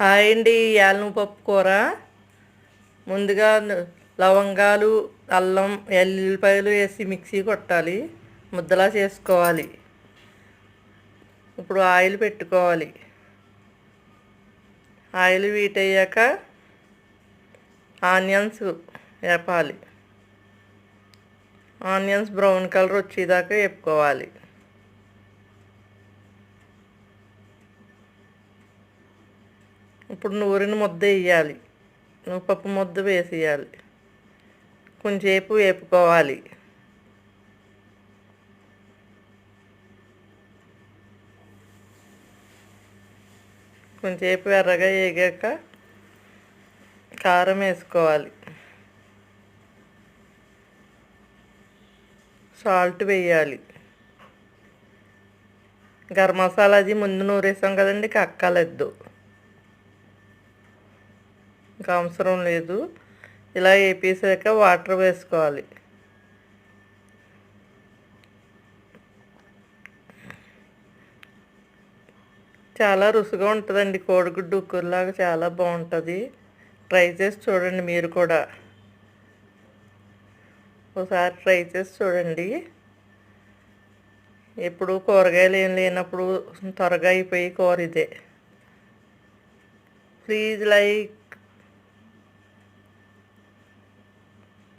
Hi అండి యాలను పప్పు కూర. ముందుగా లవంగాలు అల్లం ఎల్లిపాయలు వేసి మిక్సీ కొట్టాలి. ముద్దలా చేసుకోవాలి. ఇప్పుడు ఆయిల్ పెట్టుకోవాలి. ఆయిల్ వీట్ అయ్యాక ఆనియన్స్ వేపాలి. ఆనియన్స్ బ్రౌన్ కలర్ వచ్చేదాకా వేపుకోవాలి. ఇప్పుడు నూరిన ముద్ద వేయాలి పప్పు ముద్ద వేసేయాలి కొంచెంసేపు వేపుకోవాలి. కొంచెంసేపు ఎర్రగా వేగాక కారం వేసుకోవాలి. సాల్ట్ వేయాలి. గరం మసాలా అది ముందు నూరేసాం కదండి కక్కలెద్దు ఇంకా అవసరం లేదు. ఇలా వేపేసాక వాటర్ వేసుకోవాలి. చాలా రుచిగా ఉంటుందండి కోడిగుడ్డు ఉక్కులాగా చాలా బాగుంటుంది. ట్రై చేసి చూడండి మీరు కూడా. ఒకసారి ట్రై చేసి చూడండి. ఎప్పుడు కూరగాయలు ఏం లేనప్పుడు త్వరగా అయిపోయి కూర ఇదే. Please like